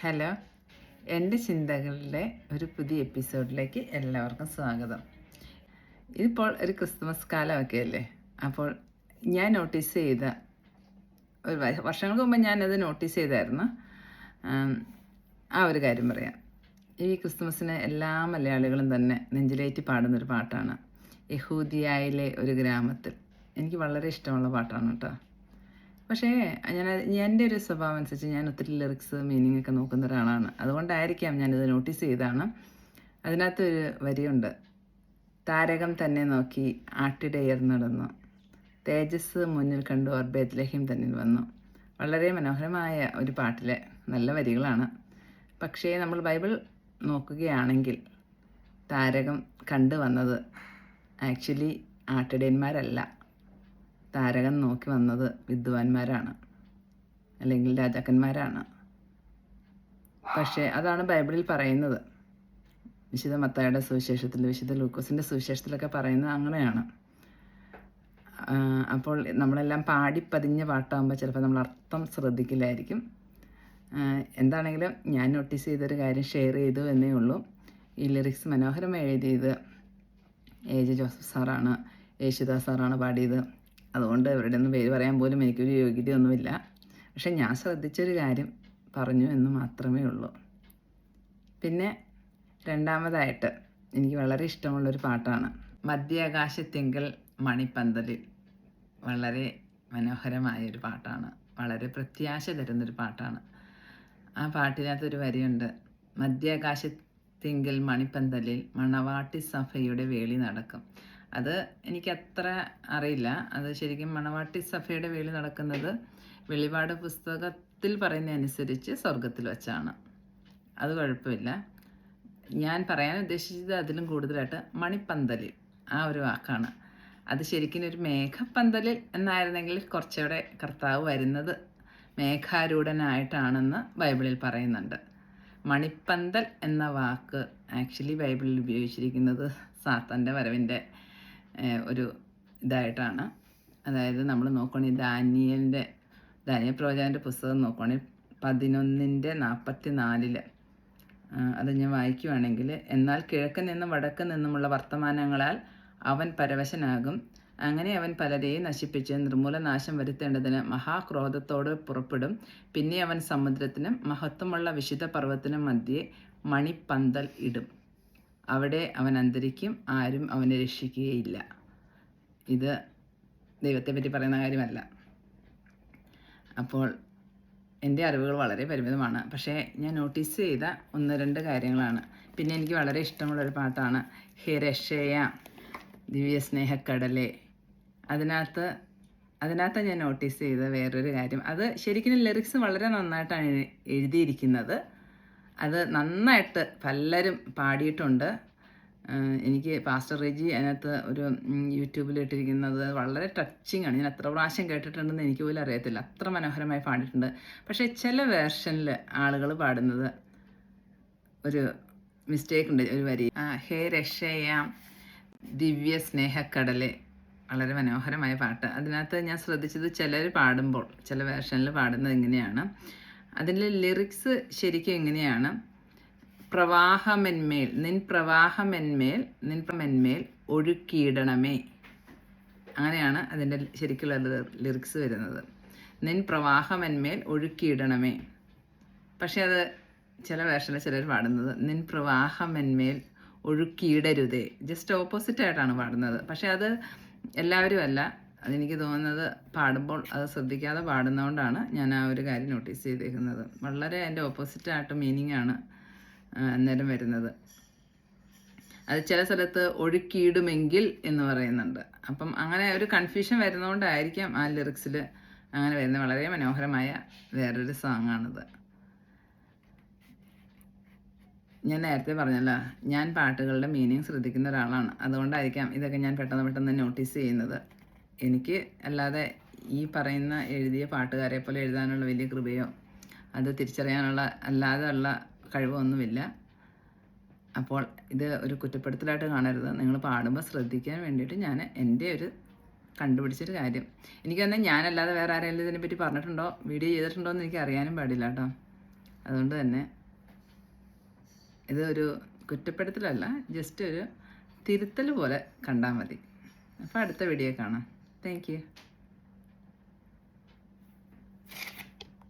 Hello എന്റെ ചിന്തകളിലെ ഒരു പുതിയ എപ്പിസോഡിലേക്ക് എല്ലാവർക്കും സ്വാഗതം. ഇതിപ്പോൾ ഒരു ക്രിസ്മസ് കാലമൊക്കെ അല്ലേ? അപ്പോൾ ഞാൻ നോട്ടീസ് ചെയ്ത ഒരു വർഷങ്ങൾക്ക് മുമ്പ് ഞാനത് നോട്ടീസ് ചെയ്തായിരുന്നു. ആ ഒരു കാര്യം പറയാം. ഈ ക്രിസ്മസിന് എല്ലാ മലയാളികളും തന്നെ നെഞ്ചിലേറ്റി പാടുന്നൊരു പാട്ടാണ്. യഹൂദിയായിലെ ഒരു ഗ്രാമത്തിൽ. എനിക്ക് വളരെ ഇഷ്ടമുള്ള പാട്ടാണ് കേട്ടോ. പക്ഷേ ഞാൻ എന്റെ ഒരു സ്വഭാവം അനുസരിച്ച് ഞാൻ ഒത്തിരി ലിറിക്സ് മീനിങ് ഒക്കെ നോക്കുന്ന ഒരാളാണ് അതുകൊണ്ടായിരിക്കാം ഞാനിത് നോട്ടീസ് ചെയ്താണ് അതിനകത്തൊരു വരിയുണ്ട്. താരകം തന്നെ നോക്കി ആട്ടിടയർ നടന്നു. തേജസ് മുന്നിൽ കണ്ടു ഓർ ബേത്ലഹിം തന്നിൽ വന്നു. വളരെ മനോഹരമായ ഒരു പാട്ടിലെ നല്ല വരികളാണ്. പക്ഷേ നമ്മൾ ബൈബിൾ നോക്കുകയാണെങ്കിൽ താരകം കണ്ടു വന്നത് ആക്ച്വലി ആട്ടിടയന്മാരല്ല. താരകം നോക്കി വന്നത് വിദ്വാൻമാരാണ്. അല്ലെങ്കിൽ രാജാക്കന്മാരാണ്. പക്ഷേ അതാണ് ബൈബിളിൽ പറയുന്നത്. വിശുദ്ധ മത്തായുടെ സുവിശേഷത്തിൽ വിശുദ്ധ ലൂക്കോസിന്റെ സുവിശേഷത്തിലൊക്കെ പറയുന്നത് അങ്ങനെയാണ്. അപ്പോൾ നമ്മളെല്ലാം പാടി പതിഞ്ഞ പാട്ടാകുമ്പോൾ ചിലപ്പോൾ നമ്മൾ അർത്ഥം ശ്രദ്ധിക്കില്ലായിരിക്കും. എന്താണെങ്കിലും ഞാൻ നോട്ടീസ് ചെയ്തൊരു കാര്യം ഷെയർ ചെയ്തു എന്നേ ഉള്ളൂ. ഈ ലിറിക്സ് മനോഹരമായി എഴുതിയത് എ ജെ ജോസഫ് സാറാണ് യേശുദാസ് സാറാണ് പാടിയത്. അതുകൊണ്ട് ഇവരുടെ ഒന്നും പേര് പറയാൻ പോലും എനിക്കൊരു യോഗ്യതയൊന്നുമില്ല. പക്ഷെ ഞാൻ ശ്രദ്ധിച്ചൊരു കാര്യം പറഞ്ഞു എന്ന് മാത്രമേ ഉള്ളൂ. പിന്നെ രണ്ടാമതായിട്ട് എനിക്ക് വളരെ ഇഷ്ടമുള്ളൊരു പാട്ടാണ്. മധ്യാകാശത്തിങ്കൽ മണിപ്പന്തലിൽ. വളരെ മനോഹരമായ ഒരു പാട്ടാണ്. വളരെ പ്രത്യാശ തരുന്നൊരു പാട്ടാണ്. ആ പാട്ടിനകത്തൊരു വരിയുണ്ട്. മധ്യാകാശത്തിങ്കൽ മണിപ്പന്തലിൽ മണവാട്ടി സഭയുടെ വേളി നടക്കും. അത് എനിക്കത്ര അറിയില്ല. അത് ശരിക്കും മണവാട്ടി സഭയുടെ വേളി നടക്കുന്നത് വെളിപാട് പുസ്തകത്തിൽ പറയുന്ന അനുസരിച്ച് സ്വർഗത്തിൽ വെച്ചാണ്. അത് കുഴപ്പമില്ല. ഞാൻ പറയാൻ ഉദ്ദേശിച്ചത് അതിലും കൂടുതലായിട്ട് മണിപ്പന്തലിൽ ആ ഒരു വാക്കാണ്. അത് ശരിക്കും ഒരു മേഘപ്പന്തലിൽ എന്നായിരുന്നെങ്കിൽ കുറച്ചുകൂടെ കർത്താവ് വരുന്നത് മേഘാരൂഢനായിട്ടാണെന്ന് ബൈബിളിൽ പറയുന്നുണ്ട്. മണിപ്പന്തൽ എന്ന വാക്ക് ആക്ച്വലി ബൈബിളിൽ ഉപയോഗിച്ചിരിക്കുന്നത് സാത്തന്റെ വരവിന്റെ ഒരു ഇതായിട്ടാണ്. അതായത് നമ്മൾ നോക്കുകയാണെങ്കിൽ ദാനിയലിന്റെ ദാനിയൽ പ്രവചനന്റെ പുസ്തകം നോക്കുകയാണെങ്കിൽ പതിനൊന്നിന്റെ നാൽപ്പത്തി നാലിൽ അത് ഞാൻ വായിക്കുവാണെങ്കിൽ എന്നാൽ കിഴക്ക് നിന്നും വടക്ക് നിന്നുമുള്ള വർത്തമാനങ്ങളാൽ അവൻ പരവശനാകും. അങ്ങനെ അവൻ പലരെയും നശിപ്പിച്ച് നിർമൂലനാശം വരുത്തേണ്ടതിന് മഹാക്രോധത്തോട് പുറപ്പെടും. പിന്നെ അവൻ സമുദ്രത്തിനും മഹത്വമുള്ള വിശുദ്ധ പർവത്തിനും മധ്യേ മണിപ്പന്തൽ ഇടും. അവിടെ അവൻ അന്തരിക്കും ആരും അവനെ രക്ഷിക്കുകയില്ല. ഇത് ദൈവത്തെ പറ്റി പറയുന്ന കാര്യമല്ല. അപ്പോൾ എന്റെ അറിവുകൾ വളരെ പരിമിതമാണ്. പക്ഷേ ഞാൻ നോട്ടീസ് ചെയ്ത ഒന്ന് രണ്ട് കാര്യങ്ങളാണ്. പിന്നെ എനിക്ക് വളരെ ഇഷ്ടമുള്ളൊരു പാട്ടാണ് ഹേ ദിവ്യ സ്നേഹക്കടലെ. അതിനകത്ത് അതിനകത്ത് ഞാൻ നോട്ടീസ് ചെയ്ത വേറൊരു കാര്യം. അത് ശരിക്കും ലിറിക്സ് വളരെ നന്നായിട്ടാണ് എഴുതിയിരിക്കുന്നത്. അത് നന്നായിട്ട് പലരും പാടിയിട്ടുണ്ട്. എനിക്ക് പാസ്റ്റർ റെജി അതിനകത്ത് ഒരു യൂട്യൂബിൽ ഇട്ടിരിക്കുന്നത് വളരെ ടച്ചിങ് ആണ്. ഞാൻ എത്ര പ്രാവശ്യം കേട്ടിട്ടുണ്ടെന്ന് എനിക്ക് പോലും അറിയത്തില്ല. അത്ര മനോഹരമായി പാടിയിട്ടുണ്ട്. പക്ഷേ ചില വേർഷനിൽ ആളുകൾ പാടുന്നത് ഒരു മിസ്റ്റേക്ക് ഉണ്ട് ഒരു വരി. ഹേ രക്ഷയാം ദിവ്യ സ്നേഹക്കടലെ. വളരെ മനോഹരമായ പാട്ട്. അതിനകത്ത് ഞാൻ ശ്രദ്ധിച്ചത് ചിലർ പാടുമ്പോൾ ചില വേർഷനിൽ പാടുന്നത് ഇങ്ങനെയാണ്. അതിൽ ലിറിക്സ് ശരിക്കും എങ്ങനെയാണ്? പ്രവാഹമെന്മേൽ നിൻ പ്രവാഹമെന്മേൽ നിൻ മെന്മേൽ ഒഴുക്കിയിടണമേ. അങ്ങനെയാണ് അതിന്റെ ശരിക്കുള്ള ലിറിക്സ് വരുന്നത്. നിൻ പ്രവാഹമെന്മേൽ ഒഴുക്കിയിടണമേ. പക്ഷേ അത് ചില വേർഷനിൽ ചിലർ പാടുന്നത് നിൻ പ്രവാഹമെന്മേൽ ഒഴുക്കിയിടരുതേ. ജസ്റ്റ് ഓപ്പോസിറ്റ് ആയിട്ടാണ് പാടുന്നത്. പക്ഷേ അത് എല്ലാവരും അല്ല അതെനിക്ക് തോന്നുന്നത് പാടുമ്പോൾ അത് ശ്രദ്ധിക്കാതെ പാടുന്നതുകൊണ്ടാണ് ഞാൻ ആ ഒരു കാര്യം നോട്ടീസ് ചെയ്തിരിക്കുന്നത് വളരെ അതിന്റെ ഓപ്പോസിറ്റ് ആയിട്ട് മീനിങ് ആണ് അന്നേരം വരുന്നത്. അത് ചില സ്ഥലത്ത് ഒഴുക്കിയിടുമെങ്കിൽ എന്ന് പറയുന്നുണ്ട്. അപ്പം അങ്ങനെ ഒരു കൺഫ്യൂഷൻ വരുന്നതുകൊണ്ടായിരിക്കാം ആ ലിറിക്സിൽ അങ്ങനെ വരുന്നത്. വളരെ മനോഹരമായ വേറൊരു സോങ് ആണിത്. ഞാൻ നേരത്തെ പറഞ്ഞല്ലോ ഞാൻ പാട്ടുകളുടെ മീനിങ് ശ്രദ്ധിക്കുന്ന ഒരാളാണ്. അതുകൊണ്ടായിരിക്കാം ഇതൊക്കെ ഞാൻ പെട്ടെന്ന് പെട്ടെന്ന് നോട്ടീസ് ചെയ്യുന്നത്. എനിക്ക് അല്ലാതെ ഈ പറയുന്ന എഴുതിയ പാട്ടുകാരെ പോലെ എഴുതാനുള്ള വലിയ കൃപയോ അത് തിരിച്ചറിയാനുള്ള അല്ലാതെ ഉള്ള കഴിവൊന്നുമില്ല. അപ്പോൾ ഇത് ഒരു കുറ്റപ്പെടുത്തലായിട്ട് കാണരുത്. നിങ്ങൾ പാടുമ്പോൾ ശ്രദ്ധിക്കാൻ വേണ്ടിയിട്ട് ഞാൻ എന്റെ ഒരു കണ്ടുപിടിച്ചൊരു കാര്യം. എനിക്ക് തന്നെ ഞാനല്ലാതെ വേറെ ആരെങ്കിലും ഇതിനെപ്പറ്റി പറഞ്ഞിട്ടുണ്ടോ? വീഡിയോ ചെയ്തിട്ടുണ്ടോ എന്ന് എനിക്ക് അറിയാനും പാടില്ല കേട്ടോ. അതുകൊണ്ട് തന്നെ ഇത് ഒരു കുറ്റപ്പെടുത്തലല്ല ജസ്റ്റ് ഒരു തിരുത്തൽ പോലെ കണ്ടാൽ മതി. അപ്പോൾ അടുത്ത വീഡിയോ കാണാം. Thank you.